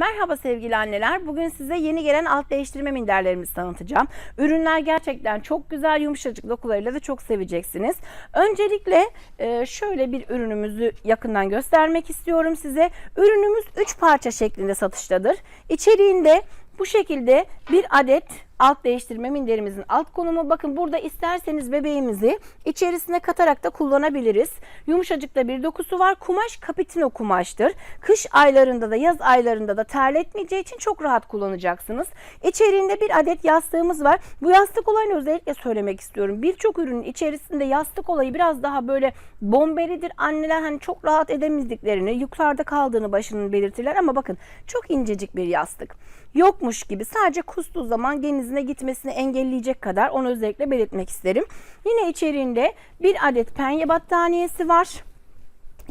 Merhaba sevgili anneler. Bugün size yeni gelen alt değiştirme minderlerimizi tanıtacağım. Ürünler gerçekten çok güzel, yumuşacık dokularıyla da çok seveceksiniz. Öncelikle e, şöyle bir ürünümüzü yakından göstermek istiyorum size. Ürünümüz 3 parça şeklinde satıştadır. İçeriğinde bu şekilde bir adet alt değiştirme minderimizin alt konumu. Bakın burada isterseniz bebeğimizi içerisine katarak da kullanabiliriz. Yumuşacık da bir dokusu var. Kumaş kapitino kumaştır. Kış aylarında da yaz aylarında da terletmeyeceği için çok rahat kullanacaksınız. İçeriğinde bir adet yastığımız var. Bu yastık olayını özellikle söylemek istiyorum. Birçok ürünün içerisinde yastık olayı biraz daha böyle bomberidir. Anneler hani çok rahat edemediklerini, yukarıda kaldığını başının belirtirler ama bakın çok incecik bir yastık. Yokmuş gibi sadece kustuğu zaman genizine gitmesini engelleyecek kadar onu özellikle belirtmek isterim. Yine içeriğinde bir adet penye battaniyesi var.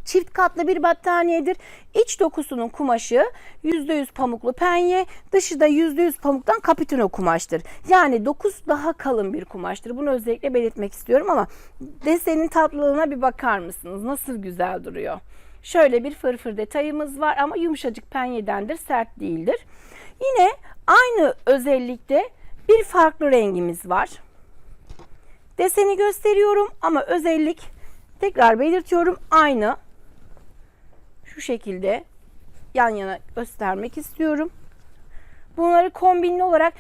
Çift katlı bir battaniyedir. İç dokusunun kumaşı %100 pamuklu penye, dışı da %100 pamuktan kapitino kumaştır. Yani dokusu daha kalın bir kumaştır. Bunu özellikle belirtmek istiyorum ama desenin tatlılığına bir bakar mısınız? Nasıl güzel duruyor. Şöyle bir fırfır detayımız var ama yumuşacık penyedendir, sert değildir. Yine aynı özellikte bir farklı rengimiz var. Deseni gösteriyorum ama özellik tekrar belirtiyorum aynı. Şu şekilde yan yana göstermek istiyorum. Bunları kombinli olarak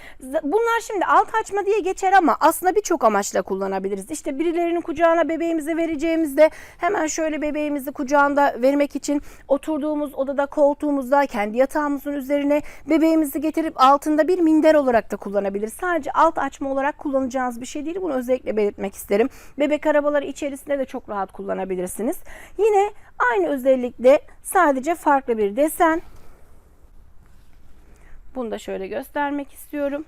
bunlar şimdi alt açma diye geçer ama aslında birçok amaçla kullanabiliriz. İşte birilerinin kucağına bebeğimizi vereceğimizde hemen şöyle bebeğimizi kucağında vermek için oturduğumuz odada koltuğumuzda kendi yatağımızın üzerine bebeğimizi getirip altında bir minder olarak da kullanabiliriz. Sadece alt açma olarak kullanacağınız bir şey değil. Bunu özellikle belirtmek isterim. Bebek arabaları içerisinde de çok rahat kullanabilirsiniz. Yine aynı özellikle sadece farklı bir desen. Bunu da şöyle göstermek istiyorum.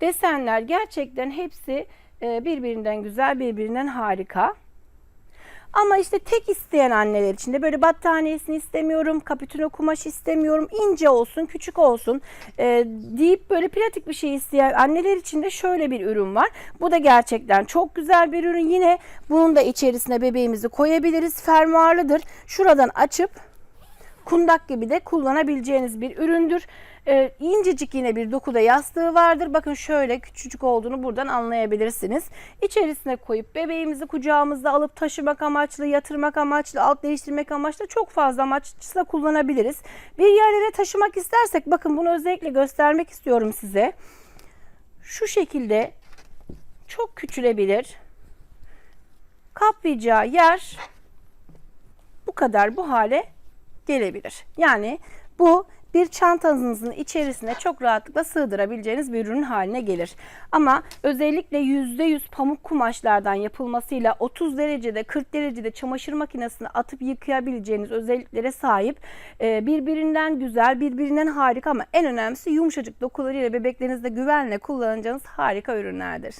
Desenler gerçekten hepsi e, birbirinden güzel, birbirinden harika. Ama işte tek isteyen anneler için de böyle battaniyesini istemiyorum, kapitino kumaş istemiyorum, ince olsun, küçük olsun e, deyip böyle pratik bir şey isteyen anneler için de şöyle bir ürün var. Bu da gerçekten çok güzel bir ürün. Yine bunun da içerisine bebeğimizi koyabiliriz. Fermuarlıdır. Şuradan açıp kundak gibi de kullanabileceğiniz bir üründür. Ee, incecik yine bir dokuda yastığı vardır. Bakın şöyle küçücük olduğunu buradan anlayabilirsiniz. İçerisine koyup bebeğimizi kucağımızda alıp taşımak amaçlı, yatırmak amaçlı, alt değiştirmek amaçlı çok fazla amaçla kullanabiliriz. Bir yerlere taşımak istersek bakın bunu özellikle göstermek istiyorum size. Şu şekilde çok küçülebilir. Kaplayacağı yer bu kadar bu hale gelebilir. Yani bu bir çantanızın içerisine çok rahatlıkla sığdırabileceğiniz bir ürün haline gelir. Ama özellikle %100 pamuk kumaşlardan yapılmasıyla 30 derecede 40 derecede çamaşır makinesine atıp yıkayabileceğiniz özelliklere sahip e, birbirinden güzel birbirinden harika ama en önemlisi yumuşacık dokularıyla bebeklerinizde güvenle kullanacağınız harika ürünlerdir.